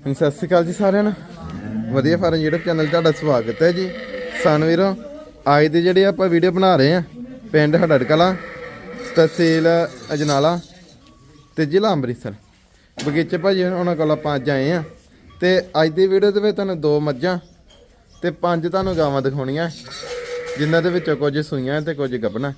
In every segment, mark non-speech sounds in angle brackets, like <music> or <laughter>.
ਹਾਂਜੀ, ਸਤਿ ਸ਼੍ਰੀ ਅਕਾਲ ਜੀ ਸਾਰਿਆਂ ਨੂੰ। ਵਧੀਆ ਫਾਰਮ YouTube ਚੈਨਲ 'ਤੇ ਤੁਹਾਡਾ ਸਵਾਗਤ ਹੈ ਜੀ। ਸਾਨੂੰ ਵੀਰੋ ਅੱਜ ਦੀ ਜਿਹੜੀ ਆਪਾਂ ਵੀਡੀਓ ਬਣਾ ਰਹੇ ਆ ਪਿੰਡ ਹੜੜਕਲਾਂ ਤਹਿਸੀਲ ਅਜਨਾਲਾ ਤੇ ਜ਼ਿਲ੍ਹਾ ਅੰਮ੍ਰਿਤਸਰ। ਬਗੀਚੇ ਭਾਜੀ ਉਹਨਾਂ ਕੋਲ ਆਪਾਂ ਅੱਜ ਆਏ ਆ ਤੇ ਅੱਜ ਦੀ ਵੀਡੀਓ ਦੇ ਵਿੱਚ ਤੁਹਾਨੂੰ ਦੋ ਮੱਝਾਂ ਤੇ ਪੰਜ ਤੁਹਾਨੂੰ ਗਾਵਾਂ ਦਿਖਾਉਣੀਆਂ ਜਿਨ੍ਹਾਂ ਦੇ ਵਿੱਚੋਂ ਕੁਝ ਸੂਈਆਂ ਤੇ ਕੁਝ ਗੱਭਣਾ।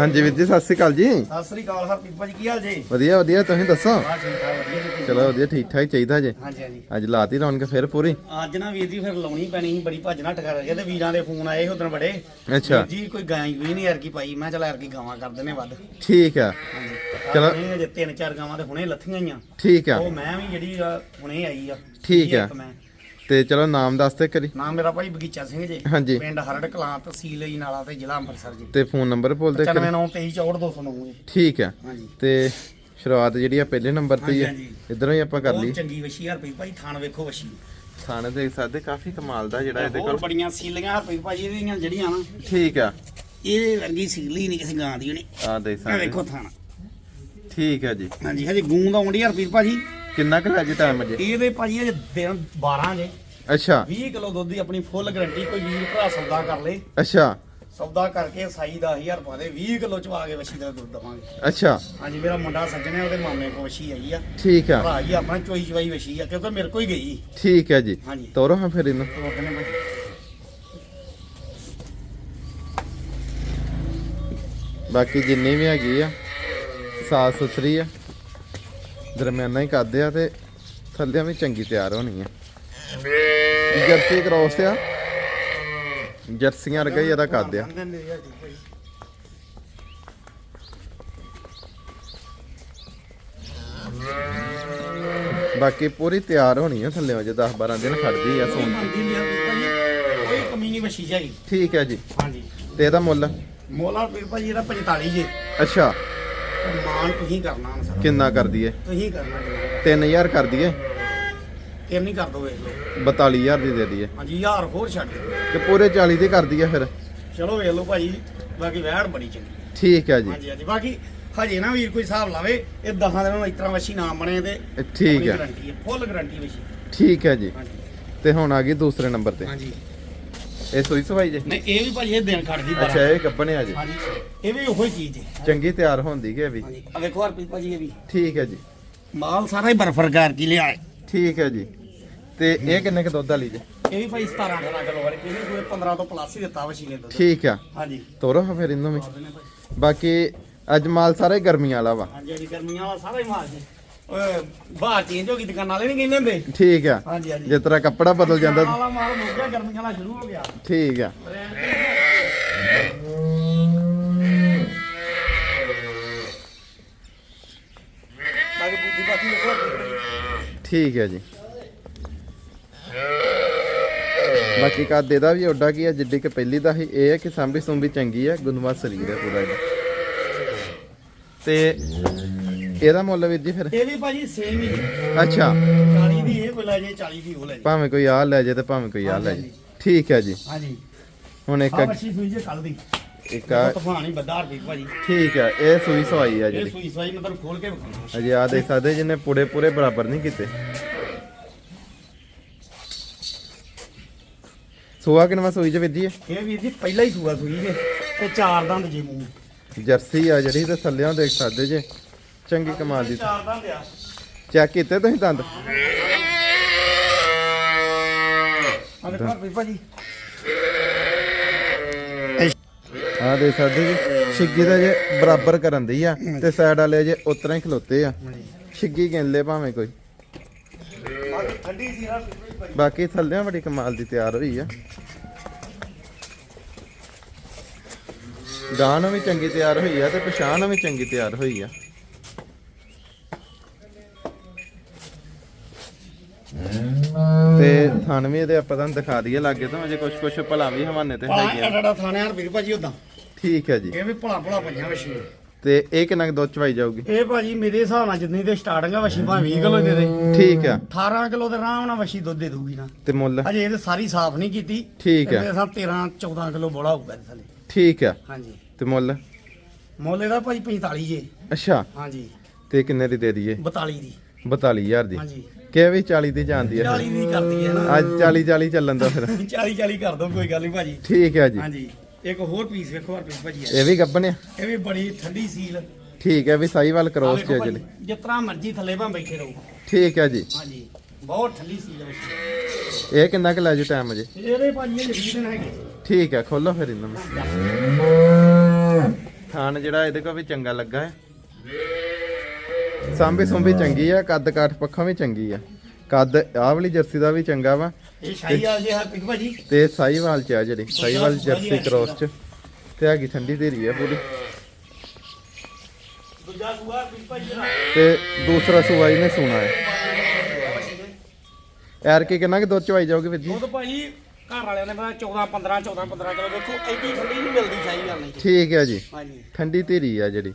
ਹਾਂਜੀ ਵੀਰ ਜੀ ਸਤਿ ਸ਼੍ਰੀ ਅਕਾਲ ਜੀ। ਸਤਿ ਸ੍ਰੀ ਅਕਾਲ ਹਰਪ੍ਰੀਤ ਭਾਜੀ ਕੀ ਹਾਲ ਜੀ? ਵਧੀਆ ਵਧੀਆ ਤੁਸੀਂ ਦੱਸੋ? ਹਾਂ ਠੀਕ ਠਾਕ ਵਧੀਆ ਜੀ ਚਲੋ ਵਧੀਆ ਠੀਕ ਠਾਕ ਚਾਹੀਦਾ ਜੇ। ਹਾਂਜੀ ਹਾਂਜੀ। ਅੱਜ ਲਾਤੀ ਰੌਣਕ ਫਿਰ ਪੂਰੀ? ਅੱਜ ਨਾ ਵੀਰ ਜੀ ਫਿਰ ਲਾਉਣੀ ਪੈਣੀ ਸੀ ਬੜੀ ਭੱਜ ਨੱਠ ਕਰ ਗਏ ਤੇ ਵੀਰਾਂ ਦੇ ਫੋਨ ਆਏ ਉਦੋਂ ਬੜੇ। ਅੱਛਾ। ਵੀਰ ਜੀ ਕੋਈ ਗਾਂ ਕੋਈ ਨਹੀਂ ਯਾਰ ਕੀ ਪਾਈ ਮੈਂ ਚਲ ਯਾਰ ਕੀ ਗਾਵਾਂ ਕਰ ਦਿੰਨੇ ਵੱਧ। ਠੀਕ ਆ। ਹਾਂਜੀ। ਚਲੋ। ਚਲੋ ਜੇ ਤਿੰਨ ਚਾਰ ਗਾਵਾਂ ਤੇ ਹੁਣੇ ਲੱਥੀਆਂ ਹੀ ਆ। ਠੀਕ ਆ। ਉਹ ਮੈਂ ਵੀ ਜਿਹੜੀ ਆ ਹੁਣੇ ਆਈ ਆ। ਠੀਕ ਆ। ਇੱਕ ਮੈਂ। ਤੇ ਚਲੋ ਨਾਮ ਦੱਸ ਤੇ ਕਰੀ ਨਾਮ ਮੇਰਾ ਭਾਈ ਬਗੀਚਾ ਸਿੰਘ ਜੀ। ਹਾਂਜੀ। ਪਿੰਡ ਹਰੜ ਕਲਾਂ ਤਹਿਸੀਲ ਨਾਲਾ ਤੇ ਜ਼ਿਲ੍ਹਾ ਅੰਮ੍ਰਿਤਸਰ ਜੀ। ਤੇ ਫੋਨ ਨੰਬਰ ਬੋਲ ਦੇ ਕਰੀ 9923442209 ਜੀ। ਠੀਕ ਆ। ਹਾਂਜੀ। ਤੇ ਸ਼ੁਰੂਆਤ ਜਿਹੜੀ ਆ ਪਹਿਲੇ ਨੰਬਰ ਤੇ ਹੀ ਆ। ਹਾਂਜੀ, ਇਧਰੋਂ ਹੀ ਆਪਾਂ ਕਰ ਲਈ ਬਹੁਤ ਚੰਗੀ ਵਸ਼ੀ ਹਰਪ੍ਰੀਤ ਭਾਈ ਥਾਣ ਵੇਖੋ ਵਸ਼ੀ ਥਾਣੇ ਦੇਖ ਸਕਦੇ ਕਾਫੀ ਕਮਾਲ ਦਾ ਜਿਹੜਾ ਇਹਦੇ ਹੋਰ ਕੋਲ। ਬੜੀਆਂ ਸੀਲੀਆਂ ਹਰਪ੍ਰੀਤ ਭਾਜੀ ਇਹਦੀਆਂ ਜਿਹੜੀਆਂ ਨਾ। ਠੀਕ ਆ। ਇਹ ਵਰਗੀ ਸੀਲੀ ਨਹੀਂ ਕਿਸੇ ਗਾਂ ਦੀ ਉਹਨੇ ਆ ਦੇਖ ਸਕਦੇ ਵੇਖੋ ਥਾਣਾ। ਠੀਕ ਆ ਜੀ। ਹਾਂਜੀ ਹਜੇ ਗੂੰਦ ਆਉਂਦੀ ਹਰਪ੍ਰੀਤ ਭਾਜੀ। ਕਿੰਨਾ ਕੁ ਲੱਜ ਟਾਈਮ ਅਜੇ? ਇਹਦੇ ਭਾਜੀ ਹਜੇ ਦਿਨ 12 ਜੇ। ਅੱਛਾ। 20 ਕਿਲੋ ਦੁੱਧ ਦੀ ਆਪਣੀ ਫੁੱਲ ਗਾਰੰਟੀ ਕੋਈ ਵੀਰ ਭਰਾ ਸੌਦਾ ਕਰ ਲੇ। ਅੱਛਾ। ਸੌਦਾ ਕਰਕੇ ਸਾਈ 10000 ਪਾ ਦੇ 20 ਕਿਲੋ ਚਵਾ ਕੇ ਵਸ਼ੀ ਦਾ ਦੁੱਧ ਦਵਾਂਗੇ। ਅੱਛਾ। ਹਾਂਜੀ ਮੇਰਾ ਮੁੰਡਾ ਸੱਜਣੇ ਉਹਦੇ ਮਾਮੇ ਕੋਲ ਵਸ਼ੀ ਆਈ ਆ। ਠੀਕ ਆ। ਭਰਾ ਹੀ ਆਪਣਾ ਚੋਈ ਚਵਾਈ ਵਸ਼ੀ ਆ ਕਿਉਂਕਿ ਮੇਰੇ ਕੋਲ ਹੀ ਗਈ। ਠੀਕ ਹੈ ਜੀ। ਹਾਂਜੀ। ਤੋਰੋ ਹਾਂ ਫਿਰ ਇਹਨੂੰ। ਭਾਜੀ ਬਾਕੀ ਜਿੰਨੀ ਵੀ ਹੈਗੀ ਆ ਸਾਫ਼ ਸੁਥਰੀ ਆ। ਦਰਮਿਆਨਾ ਹੀ ਕਰਦੇ ਆ ਤੇ ਥੱਲਿਆਂ ਵੀ ਚੰਗੀ ਤਿਆਰ ਹੋਣੀ ਆ। ਜਰਸੀ ਕ੍ਰੋਸ ਆ। ਜਰਸੀਆਂ ਵਰਗਾ ਹੀ ਇਹਦਾ ਕੱਦ ਆ। ਬਾਕੀ ਪੂਰੀ ਤਿਆਰ ਹੋਣੀ ਆ ਥੱਲੇ ਜੇ 10 12 ਦਿਨ ਖੜਦੀ ਆ ਸੋਨ ਕੋਈ ਕਮੀ ਨਹੀਂ ਵਸ਼ੀ ਜਾਈ। ਠੀਕ ਹੈ ਜੀ। ਹਾਂਜੀ। ਤੇ ਇਹਦਾ ਮੁੱਲ? ਮੋਲਾ ਵੀਰ ਭਾਜੀ ਇਹਦਾ 45 ਜੇ। ਅੱਛਾ। ਮਾਨ ਤੁਸੀਂ ਕਰਨਾ ਹੁਣ ਸਾਰਾ। ਕਿੰਨਾ ਕਰ ਦਈਏ? ਤੁਸੀਂ ਕਰਨਾ ਜੀ। 3000 ਕਰ ਦਈਏ? ਇਹ ਨਹੀਂ ਕਰ ਦੋ ਵੇਖ ਲਓ। 42000 ਦੀ ਦੇ ਦਈਏ। ਹਾਂਜੀ ਹਜ਼ਾਰ ਹੋਰ ਛੱਡ ਦਿਓ। ਕਿ ਪੂਰੇ 40 ਦੀ ਕਰ ਦਈਏ ਫਿਰ? ਚਲੋ ਵੇਖ ਲਓ ਭਾਜੀ ਬਾਕੀ ਵਹਿੜ ਬੜੀ ਚੰਗੀ। ਠੀਕ ਹੈ ਜੀ। ਹਾਂਜੀ ਹਾਂਜੀ ਬਾਕੀ ਹਜੇ ਨਾ ਵੀਰ ਕੋਈ ਹਿਸਾਬ ਲਾਵੇ ਇਹ 10 ਦਿਨਾਂ ਨੂੰ ਇਸ ਤਰ੍ਹਾਂ ਵਸ਼ੀ ਨਾ ਬਣੇ ਤੇ ਠੀਕ ਹੈ। ਗਾਰੰਟੀ ਹੈ ਫੁੱਲ ਗਾਰੰਟੀ ਵਸ਼ੀ ਠੀਕ ਹੈ ਜੀ। ਹਾਂਜੀ। ਤੇ ਹੁਣ ਆ ਗਈ ਦੂਸਰੇ ਨੰਬਰ ਤੇ। ਹਾਂਜੀ। ਇਹ ਸੋਈ ਸਵਾਈ ਜੇ। ਨਹੀਂ ਇਹ ਵੀ ਭਾਜੀ ਇਹ ਦਿਨ ਖੜਦੀ ਬਾਰਾਂ। ਅੱਛਾ ਇਹ ਗੱਬਣੇ ਆ ਜੀ। ਹਾਂਜੀ ਇਹ ਵੀ ਉਹੀ ਚੀਜ਼ ਹੈ। ਚੰਗੀ ਤਿਆਰ ਹੁੰਦੀ ਕਿ ਇਹ ਵੀ। ਹਾਂਜੀ ਆ ਵੇਖੋ ਹਰਪ੍ਰੀਤ ਭਾਜੀ ਇਹ ਵੀ। ਠੀਕ ਹੈ ਜੀ। ਮਾਲ ਸਾਰਾ ਹੀ ਬਰਫਰ ਕਰਕੇ ਲਿਆ ਹੈ। ਠੀਕ ਹੈ ਜੀ। ਤੇ ਇਹ ਕਿੰਨੇ ਕੁ ਦੁੱਧ ਵਾਲੀ ਜੇ? ਇਹ ਵੀ ਭਾਈ 17 18 ਕਿਲੋ ਵਾਲੀ। ਇਹਨੇ ਕੋਈ 15 ਤੋਂ ਪਲੱਸ ਹੀ ਦਿੱਤਾ ਵਸ਼ੀ ਨੇ ਦੁੱਧ। ਠੀਕ ਆ। ਹਾਂਜੀ। ਤੋਰੋ ਫਿਰ ਇਹਨੂੰ ਵੀ। ਬਾਕੀ ਅੱਜ ਮਾਲ ਸਾਰਾ ਹੀ ਗਰਮੀਆਂ ਵਾਲਾ ਵਾ। ਹਾਂਜੀ ਹਾਂਜੀ ਗਰਮੀਆਂ ਵਾਲਾ ਸਾਰਾ ਹੀ ਮਾਲ ਜੀ। ਓਏ ਬਾਹਰ ਚੇਂਜ ਹੋ ਗਈ ਦੁਕਾਨ ਵਾਲੇ ਨਹੀਂ ਕਹਿੰਦੇ ਹੁੰਦੇ? ਠੀਕ ਆ। ਹਾਂਜੀ ਹਾਂਜੀ। ਜਿਸ ਤਰ੍ਹਾਂ ਕੱਪੜਾ ਬਦਲ ਜਾਂਦਾ। ਵਾਲਾ ਮਾਲ ਮੁੱਕ ਗਿਆ ਗਰਮੀਆਂ ਵਾਲਾ ਸ਼ੁਰੂ ਹੋ ਗਿਆ। ਠੀਕ ਆ। ਬਾਕੀ ਬਾਕੀ ਠੀਕ ਹੈ ਜੀ। ਬਾਕੀ ਕਾ ਦੇਦਾ ਵੀ ਓਡਾ ਕੀ ਆ ਜਿੱਡੀ ਕਿ ਪਹਿਲੀ ਦਾ ਹੀ ਇਹ ਹੈ ਕਿ ਸਾਂਭੀ ਸੁੰਭੀ ਚੰਗੀ ਸਰੀਰ ਹੈ ਪੂਰਾ ਇਹਦਾ। ਤੇ ਇਹਦਾ ਮੁੱਲ ਵੀਰ ਜੀ ਫਿਰ? ਇਹ ਵੀ ਭਾਜੀ ਸੇਮ ਹੀ ਜੀ। ਅੱਛਾ। 40 ਦੀ ਇਹ ਲੈ ਜੇ 40 ਦੀ ਉਹ ਲੈ ਜੇ। ਭਾਵੇਂ ਕੋਈ ਆ ਲੈ ਜੇ ਤੇ ਭਾਵੇਂ ਕੋਈ ਆ ਲੈ ਜੇ। ਠੀਕ ਹੈ ਜੀ। ਹਾਂਜੀ। ਹੁਣ ਇੱਕ ਆ ਸੂਈ ਜੇ ਕੱਲ ਦੀ। ਇੱਕ ਆ ਤੂਫਾਨ ਹੀ ਬੱਦਾ ਰੁਪਏ ਭਾਜੀ। ਠੀਕ ਹੈ ਇਹ ਸੂਈ ਸਵਾਈ ਆ ਇਹ ਸੂਈ ਸਵਾਈ ਮੈਂ ਤੁਹਾਨੂੰ ਖੋਲ ਕੇ ਵਿਖਾਉਣਾ। ਅਜੇ ਆ ਦੇਖ ਸਕਦੇ ਜਿਹਨੇ ਪੂਰੇ ਪੂਰੇ ਬਰਾਬਰ ਨਹੀਂ ਕੀਤੇ। ਸੂਆ ਕਿਨਵਾ ਸੂਈ ਚ ਵੀਰ ਜੀ ਇਹ? ਇਹ ਵੀਰ ਜੀ ਪਹਿਲਾਂ ਹੀ ਸੂਆ ਸੂਈ ਜੇ ਤੇ ਚਾਰ ਦੰਦ ਜੇ ਮੂੰਹ। ਜਰਸੀ ਆ ਜਿਹੜੀ ਤੇ ਥੱਲਿਆਂ ਦੇਖ ਸਕਦੇ ਜੇ। ਚੰਗੀ ਕਮਾਲ ਦੀ ਚਾਰ ਦੰਦ ਆ। ਚੈੱਕ ਕੀਤੇ ਤੁਸੀਂ ਦੰਦ? ਆ ਦੇਖੋ ਦੇਖ ਸਕਦੇ ਜੀ ਛਿੱਗੀ ਦਾ ਜੇ ਬਰਾਬਰ ਕਰਨ ਦੀ ਆ ਤੇ ਸਾਈਡ ਵਾਲੇ ਜੇ ਉਤਰਾ ਹੀ ਖਲੋਤੇ ਆ। ਛਿੱਗੀ ਗਿਣ ਲੈ ਭਾਵੇਂ ਕੋਈ। ਬਾਕੀ ਥੱਲਿਆਂ ਬੜੀ ਕਮਾਲ ਦੀ ਤਿਆਰ ਹੋਈ ਆ। ਗਾਂ ਵੀ ਚੰਗੀ ਤਿਆਰ ਹੋਈ ਆ ਤੇ ਪਛਾਣ ਵੀ ਚੰਗੀ ਤਿਆਰ ਹੋਈ ਆ। ਤੇ ਥਣ ਵੀ ਇਹਦੇ ਆਪਾਂ ਤੁਹਾਨੂੰ ਦਿਖਾ ਦਈਏ ਲਾਗੇ ਤੋਂ ਅਜੇ ਕੁਝ ਕੁਝ ਭਲਾ ਵੀ ਹਵਾਨੇ ਤੇ ਹੈਗੇ ਆ ਐਡਾ ਥਾਣੇ ਰੁਪਏ ਭਾਜੀ ਉਦਾਂ ਠੀਕ ਹੈ ਜੀ। ਇਹ ਵੀ ਭਲਾ ਭਲਾ ਪਈਆਂ ਵਸ਼ੀ ਤੇ ਇਹ ਕਿੰਨਾ ਕੁ ਦੁੱਧ ਚਵਾਈ ਜਾਊਗੀ? ਇਹ ਭਾਜੀ ਮੇਰੇ ਹਿਸਾਬ ਨਾਲ ਜਿੰਨੀ ਤੇ ਸਟਾਰਟਿੰਗ ਆ ਵਸ਼ੀ ਭਾਵੇਂ 20 ਕਿਲੋ ਦੇ ਦੇ। ਠੀਕ ਆ। 18 ਕਿਲੋ ਦੇ ਆਰਾਮ ਨਾਲ ਵਸ਼ੀ ਦੁੱਧ ਦੇ ਦੂਗੀ ਨਾ। ਤੇ ਮੁੱਲ? ਅਜੇ ਇਹ ਸਾਰੀ ਸਾਫ਼ ਨਹੀਂ ਕੀਤੀ। ਠੀਕ ਹੈ। ਇਹਦੇ ਸਾਹ 13 14 ਕਿਲੋ ਬੋਲਾ ਹੋਊਗਾ ਇਹਦੇ ਥੱਲੇ। ਠੀਕ ਆ। ਹਾਂਜੀ। ਤੇ ਮੁੱਲ? ਮੁੱਲ ਇਹਦਾ ਭਾਜੀ 45 ਜੇ। ਅੱਛਾ। ਹਾਂਜੀ। ਤੇ ਕਿੰਨੇ ਦੀ ਦੇ ਦਈਏ? 42 ਦੀ। 42000 ਦੀ। ਹਾਂਜੀ। ਕਿ ਵੀ 40 ਦੀ ਜਾਂਦੀ ਹੈ। 40 ਦੀ ਕਰਦੀ ਹੈ ਨਾ। ਅੱਜ 40 40 ਚੱਲਣ ਦਾ ਫਿਰ। <laughs> 40 40 ਕਰ ਦੋ ਕੋਈ ਗੱਲ ਨਹੀਂ ਭਾਜੀ। ਠੀਕ ਹੈ ਜੀ। ਹਾਂਜੀ। ਇੱਕ ਹੋਰ ਪੀਸ ਵੇਖੋ ਹਰ ਪੀਸ ਭਾਜੀ। ਇਹ ਵੀ ਗੱਬਨ ਆ ਇਹ ਵੀ ਬੜੀ ਠੰਡੀ ਸੀਲ ਠੀਕ ਹੈ ਵੀ ਸਾਈਵਾਲ ਕ੍ਰੋਸ ਚ ਜਿਹੜੀ ਜਿਸ ਤਰ੍ਹਾਂ ਮਰਜ਼ੀ ਥੱਲੇ ਭਾਂ ਬੈਠੇ ਰਹੋ। ਠੀਕ ਹੈ ਜੀ। ਹਾਂਜੀ। ਬਹੁਤ ਠੰਡੀ ਸੀਲ ਹੈ। ਇਹ ਕਿੰਨਾ ਕੁ ਲੈ ਜੂ ਟਾਈਮ ਅਜੇ ਇਹਦੇ ਭਾਜੀ ਇਹ 20 ਦਿਨ ਹੈਗੇ। ਠੀਕ ਹੈ ਖੋਲੋ ਫਿਰ ਇਹਨਾਂ। ਨੂੰ ਥਾਨ ਜਿਹੜਾ ਇਹਦੇ ਕੋ ਵੀ ਚੰਗਾ ਲੱਗਾ ਹੈ। ਸਾਂਭੀ ਸੁੰਭੀ ਚੰਗੀ ਆ ਕੱਦ ਕਾਠ ਪੱਖੋਂ ਵੀ ਚੰਗੀ ਆ। ਕੱਦ ਆਹ ਵਾਲੀ ਜਰਸੀ ਦਾ ਵੀ ਚੰਗਾ ਵਾ। ਇਹ ਸ਼ਾਹੀ ਆ ਭਾਜੀ। ਤੇ ਸਾਈਵਾਲ ਚ ਆ ਜਿਹੜੀ ਸਾਈਵਾਲ ਜਰਸੀ ਕ੍ਰੋਸ ਚ। ਤੇ ਹੈਗੀ ਠੰਡੀ ਧੀਰੀ ਆ ਪੂਰੀ। ਦੂਜਾ ਸੂਆ ਪੀਸ ਭਾਜੀ ਦਾ ਤੇ ਦੂਸਰਾ ਸੂਆ ਇਹਨੇ ਸੂਣਾ ਹੈ। ਯਾਰ ਕੀ ਕਿੰਨਾ ਕਿ ਦੁੱਧ ਚਵਾਈ ਜਾਓਗੇ ਵੀਰ ਜੀ? ਉਹ ਤਾਂ ਭਾਜੀ ਘਰ ਵਾਲਿਆਂ ਨੇ ਪਤਾ 14 15 14 15 ਕਿਲੋ। ਦੇਖੋ ਐਡੀ ਠੰਡੀ ਨਹੀਂ ਮਿਲਦੀ ਸ਼ਾਹੀ ਗੱਲ ਨਹੀਂ ਠੀਕ ਹੈ ਜੀ। ਹਾਂਜੀ। ਠੰਡੀ ਧੀਰੀ ਆ ਜਿਹੜੀ।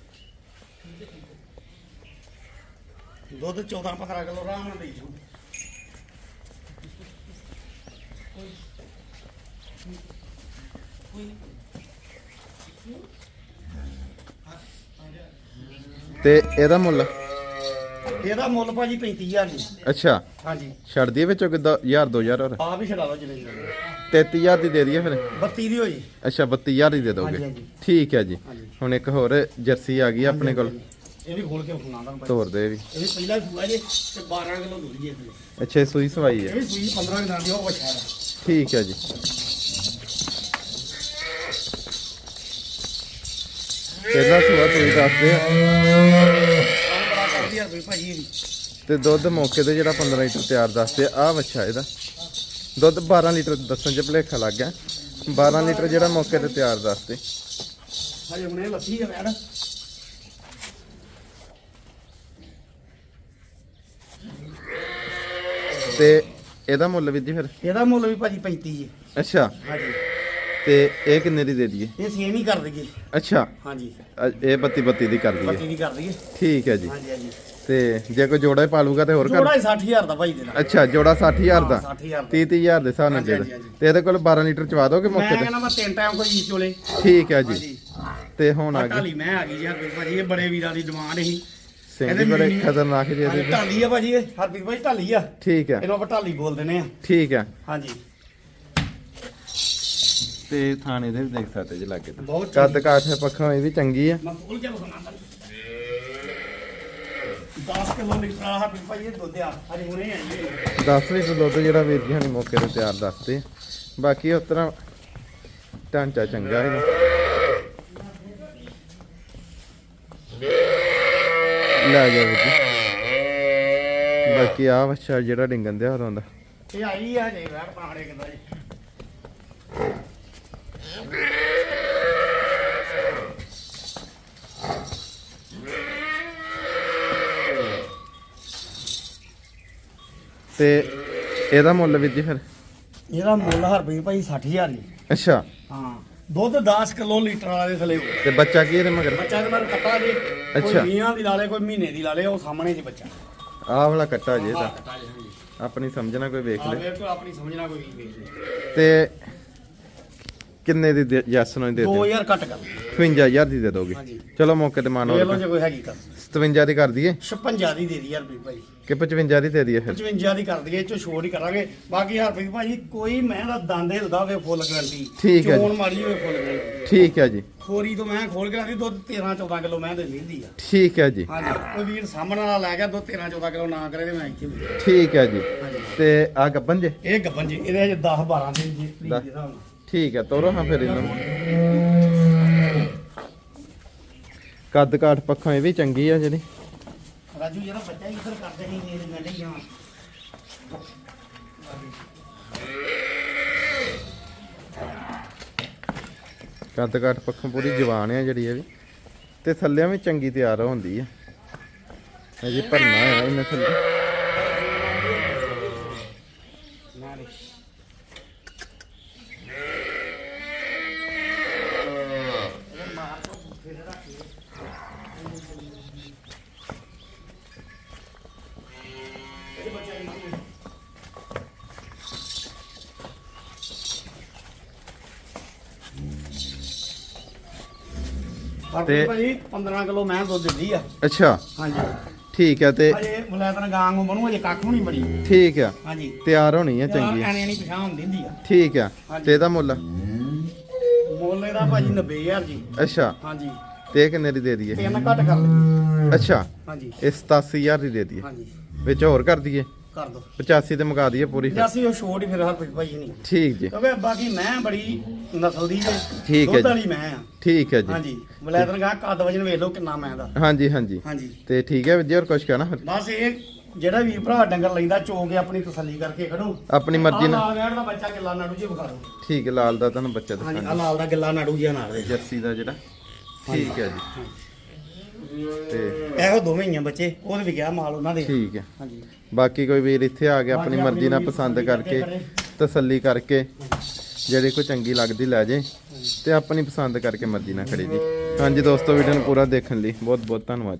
ਦੁੱਧ 14 15 ਕਿਲੋ ਆਰਾਮ ਨਾਲ ਦੇਈ ਜੂ ਤੇ ਇਹਦਾ ਮੁੱਲ? ਇਹਦਾ ਮੁੱਲ ਭਾਜੀ 35000 ਜੀ। ਅੱਛਾ। ਹਾਂਜੀ। ਛੱਡ ਦਈਏ ਵਿੱਚੋਂ ਕਿੱਦਾਂ? 1000 2000 ਹੋਰ? ਆਪ ਹੀ ਛਡਾ ਲਓ ਦੀ 33000 ਦੀ ਦੇ ਦਈਏ ਫਿਰ? 32 ਦੀ ਹੋਈ। ਅੱਛਾ 32000 ਦੀ ਦੇ ਦੋਗੇ। ਠੀਕ ਹੈ ਜੀ। ਹੁਣ ਇੱਕ ਹੋਰ ਜਰਸੀ ਆ ਗਈ ਆਪਣੇ ਕੋਲ। ਇਹ ਵੀ ਖੋਲ ਕੇ ਦਾਂ ਭਾਈ। ਤੋਰ ਦੇ ਵੀ। ਇਹ ਵੀ ਪਹਿਲਾ ਸੂਆ ਜੇ ਤੇ 12 ਕਿਲੋ ਦੁੱਧ ਜੀ ਅੱਛਾ ਇਹ ਸੂਈ ਸਵਾਈ ਇਹ ਹੈ ਵੀ ਸੂਈ 15 ਦਿਨਾਂ ਦੀ ਉਹ ਵਛਾ ਠੀਕ ਹੈ ਜੀ। ਇਹਦਾ ਸੂਆ ਤੁਸੀਂ ਦੱਸਦੇ ਆ ਕੰਮ ਬੜਾ ਕਰਦੀ ਆ ਭਾਜੀ ਇਹ ਵੀ ਤੇ ਦੁੱਧ ਮੌਕੇ ਤੇ ਜਿਹੜਾ 15 ਲੀਟਰ ਤਿਆਰ ਦੱਸਦੇ ਆ ਵੱਛਾ ਇਹਦਾ। ਦੁੱਧ 12 ਲੀਟਰ ਦੱਸਣ ਚ ਭਲੇਖਾ ਲੱਗ ਗਿਆ। 12 ਲੀਟਰ ਜਿਹੜਾ ਮੌਕੇ ਤੇ ਤਿਆਰ ਦੱਸਦੇ। ਹਜੇ ਹੁਣੇ ਲੱਥੀ ਆ ਵੈੜ। ਤੇ ਇਹਦਾ ਮੁੱਲ ਵੀ ਜੀ ਫਿਰ? ਇਹਦਾ ਮੁੱਲ ਵੀ ਭਾਜੀ 35 ਜੀ। ਅੱਛਾ। ਹਾਂਜੀ। ਤੇ ਇਹ ਕਿੰਨੇ ਦੀ ਦੇ ਦਈਏ? ਇਹ ਸੇਮ ਹੀ ਕਰ ਦਈਏ। ਅੱਛਾ। ਹਾਂਜੀ। ਅ- ਇਹ 32 32 ਦੀ ਕਰ ਦਈਏ। ਬੱਤੀ ਦੀ ਕਰ ਦਈਏ। ਠੀਕ ਹੈ ਜੀ। ਹਾਂਜੀ ਹਾਂਜੀ। ਤੇ ਜੇ ਕੋਈ ਜੋੜਾ ਹੀ ਪਾਲੂਗਾ ਤੇ ਹੋਰ ਕਰ ਜੋੜਾ ਹੀ 60000 ਦਾ ਭਾਈ ਦੇ ਨਾਲ। ਅੱਛਾ ਜੋੜਾ 60000 ਦਾ। 60000 30 30000 ਦੇ ਹਿਸਾਬ ਨਾਲ ਹਾਂਜੀ, ਤੇ ਇਹਦੇ ਕੋਲ 12 ਲੀਟਰ ਚਵਾ ਦੋਗੇ ਮੈਂ ਮੌਕੇ ਤੇ? ਕਹਿੰਦਾ ਮੈਂ ਤਿੰਨ ਟਾਈਮ ਕੋਈ ਚੋਲੇ। ਠੀਕ ਹੈ ਜੀ। ਹਾਂਜੀ। ਤੇ ਹੁਣ ਆ ਗਈ। ਢਾਲੀ ਮੈਂ ਆ ਗਈ ਜੀ ਹਰਪ੍ਰੀਤ ਭਾਜੀ ਇਹ ਬੜੇ ਵੀਰਾਂ ਦੀ ਡਿਮਾਂਡ ਸੀ। ਸਿੰਘ ਜੀ ਬੜੇ ਖਤਰਨਾਕ ਹਾਂਜੀ, ਇਹਦੇ ਢਾਲੀ ਆ ਭਾਜੀ ਇਹ ਹਰਪ੍ਰੀਤ ਭਾਜੀ ਢਾਲੀ ਆ। ਠੀਕ ਹੈ ਇਹਨੂੰ ਆਪਾਂ ਢਾਲੀ ਬੋਲ ਦਿੰਦੇ ਆ। ਠੀਕ ਹੈ ਹਾਂਜੀ। ਤੇ ਥਾਣੇ ਦੇ ਵੀ ਦੇਖ ਸਕਦੇ ਜੀ ਲੱਗੇ ਕੱਦ ਕਾਠ ਪੱਖੋਂ ਇਹ ਵੀ ਚੰਗੀ ਆ। ਮੈਂ ਫੁੱਲ ਕੇ ਬਖਾਣਾ 10 ਕਿਲੋ ਲੀਟਰ ਵਾਲਾ ਹਰਪ੍ਰੀਤ ਭਾਜੀ ਇਹ ਦੁੱਧ ਆ। ਹਜੇ ਹੁਣੇ ਆਈ ਹੈ 10 ਲੀਟਰ ਦੁੱਧ ਜਿਹੜਾ ਵੀਰ ਜੀ ਹਣੀ ਮੌਕੇ ਤੇ ਤਿਆਰ ਦੱਸਦੇ ਆ। ਬਾਕੀ ਉਸ ਤਰ੍ਹਾਂ ਢਾਂਚਾ ਚੰਗਾ ਇਹਦਾ ਲੈ ਜਾ ਵੀਰ ਜੀ। ਬਾਕੀ ਆ ਵੱਛਾ ਜਿਹੜਾ ਡਿੰਗਨ ਦੇ ਹਰੋਂ ਦਾ। ਇਹ ਆਈ ਆ ਜੇ ਵੈਟ ਪਾੜੇ ਕਿਦਾਂ ਜੀ। ਤੇ ਇਹਦਾ ਮੁੱਲ ਵੀਰ ਜੀ ਫਿਰ? ਇਹਦਾ ਮੁੱਲ ਹਰਪ੍ਰੀਤ ਭਾਈ 60000 ਜੀ। ਅੱਛਾ। ਹਾਂ। ਦੁੱਧ 10 ਕਿਲੋ ਲੀਟਰ ਵਾਲਾ ਦੇ ਥਲੇ। ਤੇ ਬੱਚਾ ਕੀ ਇਹਦੇ ਮਗਰ? ਬੱਚਾ ਦੇ ਬਾਰੇ ਕੱਟਾ ਜੀ। ਕੋਈ ਅੱਛਾ। ਮੀਆਂ ਦੀ ਲਾ ਲੇ ਕੋਈ ਮਹੀਨੇ ਦੀ ਲਾ ਲੇ ਉਹ ਸਾਹਮਣੇ ਜੀ ਬੱਚਾ। ਆਹ ਵਾਲਾ ਕੱਟਾ ਜੇ ਇਹਦਾ। ਕੱਟਾ ਜੀ ਹਾਂਜੀ। ਆਪਣੀ ਸਮਝਣਾ ਕੋਈ ਵੇਖ ਲੈ। ਵੇਖ ਆਪਣੀ ਸਮਝਣਾ ਕੋਈ ਵੇਖ ਲੈ। ਤੇ ਕਿੰਨੇ ਦੀ ਦੇ- ਨੂੰ ਦੇ ਦਿਓ। 2000 ਕੱਟ ਕਰ। 55000 ਦੀ ਦੇ ਦੋਗੇ। ਹਾਂਜੀ। ਚਲੋ ਮੌਕੇ ਤੇ ਮਾਨ ਵੇਖ ਲਓ ਜੇ ਕੋਈ ਹੈਗੀ ਤਾਂ। 57 ਦੀ ਕਰ ਦਈਏ 56 ਦੀ ਦੇ ਦੀ ਵੀ ਭਾਈ। ਕਿ 55 ਦੀ ਦੇ ਦਈਏ ਫਿਰ? 55 ਦੀ ਕਰ ਦਈਏ ਚੋ ਛੋੜ ਹੀ ਕਰਾਂਗੇ। ਬਾਕੀ ਹਰਪ੍ਰੀਤ ਭਾਜੀ ਕੋਈ ਮੈਂ ਦਾ ਦੰਦ ਹਿਲਦਾ ਹੋਵੇ ਫੁੱਲ ਗਰੰਟੀ। ਠੀਕ ਹੈ ਜੀ। ਚੋਣ ਮਾੜੀ ਹੋਵੇ ਫੁੱਲ ਗਰੰਟੀ। ਠੀਕ ਹੈ ਜੀ। ਖੋਰੀ ਤੋਂ ਮੈਂ ਖੋਲ ਕੇ ਲਾਦੀ ਦੁੱਧ 13 14 ਕਿਲੋ ਮੈਂ ਦੇ ਲੈਂਦੀ ਆ। ਠੀਕ ਹੈ ਜੀ। ਹਾਂਜੀ ਕੋਈ ਵੀਰ ਸਾਹਮਣੇ ਵਾਲਾ ਲੈ ਗਿਆ ਦੁੱਧ 13 14 ਕਿਲੋ ਨਾ ਕਰੇ ਤੇ ਮੈਂ ਇੱਥੇ ਵੀ ਠੀਕ ਹੈ ਜੀ। ਤੇ ਆ ਗੱਬਨ ਜੇ? ਇਹ ਗੱਬਨ ਜੀ ਇਹਦੇ ਹਜੇ 10 12 ਦਿਨ ਜੀ ਦਸ। ਦੇ ਹਿਸਾਬ ਨਾਲ ਠੀਕ ਹੈ ਤੋਰੋ ਹਾਂ ਫਿਰ ਇਹਨਾਂ ਨੂੰ ਕੱਦ ਕਾਠ ਪੱਖੋਂ ਇਹ ਵੀ ਚੰਗੀ ਆ ਜਿਹੜੀ। ਰਾਜੂ ਜਿਹੜਾ ਬੱਚਾ ਇੱਧਰ ਕਰਦੇ ਨਹੀਂ ਮੇਰੇ ਨਹੀਂ ਜਾਵਾਂ ਕੱਦ ਕਾਠ ਪੱਖੋਂ ਪੂਰੀ ਜਵਾਨ ਆ ਜਿਹੜੀ ਇਹ ਵੀ। ਤੇ ਥੱਲਿਆਂ ਵੀ ਚੰਗੀ ਤਿਆਰ ਹੁੰਦੀ ਆ। ਅਜੇ ਭਰਨਾ ਆ ਇਹਨਾਂ ਥੱਲੇ। ਤੇ- ਭਾਜੀ 15 ਕਿਲੋ ਮੈਂ ਦੁੱਧ ਦਿੰਦੀ ਆ। ਅੱਛਾ। ਹਾਂਜੀ। ਠੀਕ ਹੈ ਤੇ ਅਜੇ ਮਲੈਤਨ ਗਾਂ ਨੂੰ ਬਣੂ ਅਜੇ ਕੱਖ ਨਹੀਂ ਬਣੀ। ਠੀਕ ਆ। ਹਾਂਜੀ। ਤਿਆਰ ਹੋਣੀ ਆ ਚੰਗੀ। ਐਣੇ ਨਹੀਂ ਪਛਾਣ ਦਿੰਦੀ ਆ। ਠੀਕ ਆ। ਤੇ ਇਹਦਾ ਮੁੱਲ? ਮੁੱਲ ਇਹਦਾ ਭਾਜੀ 90000 ਜੀ। ਅੱਛਾ। ਹਾਂਜੀ। ਤੇ ਕਿੰਨੇ ਦੀ ਦੇ ਦਈਏ? ਤਿੰਨ ਘੱਟ ਕਰ ਲਈ ਅੱਛਾ। ਹਾਂਜੀ। ਇਹ 87000 ਦੀ ਦੇ ਦਈਏ। ਹਾਂਜੀ। ਵਿੱਚ ਹੋਰ ਕਰ ਦਈਏ? ਕਰ ਦੋ। 85 ਤੇ ਮੁਕਾ ਦਈਏ ਪੂਰੀ ਫਿਰ। ਜਾਸੀ ਉਹ ਛੋਟ ਹੀ ਫਿਰ ਹਰਪ੍ਰੀਤ ਭਾਜੀ ਨਹੀਂ ਠੀਕ ਜੀ। ਕਿਉਂਕਿ ਬਾਕੀ ਮੈਂ ਬੜੀ ਨਸਲ ਦੀ ਜੇ ਠੀਕ ਹੈ ਦੁੱਧ ਜੀ। ਵਾਲੀ ਮੈਂ ਆ। ਠੀਕ ਹੈ ਜੀ। ਹਾਂਜੀ। ਮਲੈਤਨ ਗਾਂ ਕੱਦ ਵਜਨ ਵੇਖ ਲਓ ਕਿੰਨਾ ਮੈਂ ਦਾ। ਹਾਂਜੀ ਹਾਂਜੀ। ਹਾਂਜੀ। ਤੇ ਠੀਕ ਹੈ ਜੀ ਹੋਰ ਕੁਝ ਕਹਿਣਾ ਫਿਰ? ਬਸ ਇਹ ਜਿਹੜਾ ਵੀ ਭਰਾ ਡੰਗਰ ਲੈਂਦਾ ਚੋ ਕੇ ਆਪਣੀ ਤਸੱਲੀ ਕਰਕੇ ਖੜੋ। ਆਪਣੀ ਮਰਜ਼ੀ ਨਾਲ। ਲਾਲ ਦਾ ਬੱਚਾ ਕਿੱਲਾ ਨਾੜੂ ਜੀ ਵਿਖਾ ਦਿਓ। ਠੀਕ ਹੈ ਲਾਲ ਦਾ ਤੁਹਾਨੂੰ ਬੱਚਾ ਹਾਂਜੀ ਆ ਲਾਲ ਦਾ ਗਿੱਲਾ ਨਾੜੂ ਜੀ ਨਾਲ ਦੇ ਜਰਸੀ ਦਾ ਜਿਹੜਾ। ਠੀਕ ਹੈ ਜੀ। ਤੇ ਇਹੋ ਦੋਵੇਂ ਹੀ ਆ ਬੱਚੇ ਉਹਦੇ ਵੀ ਗਿਆ ਮਾਲ ਉਹਨਾਂ ਦੇ। ਠੀਕ ਹੈ ਹਾਂਜੀ। ਬਾਕੀ ਕੋਈ ਵੀਰ ਇੱਥੇ ਆ ਗਿਆ ਆਪਣੀ ਮਰਜ਼ੀ ਨਾਲ ਪਸੰਦ ਕਰਕੇ ਤਸੱਲੀ ਕਰਕੇ ਜਿਹੜੀ ਕੋਈ ਚੰਗੀ ਲੱਗਦੀ ਲੈ ਜੇ ਤੇ ਆਪਣੀ ਪਸੰਦ ਕਰਕੇ ਮਰਜ਼ੀ ਨਾਲ ਖੜੀ ਜੀ। ਹਾਂਜੀ ਦੋਸਤੋ ਵੀਡੀਓ ਨੂੰ ਪੂਰਾ ਦੇਖਣ ਲਈ ਬਹੁਤ ਬਹੁਤ ਧੰਨਵਾਦ।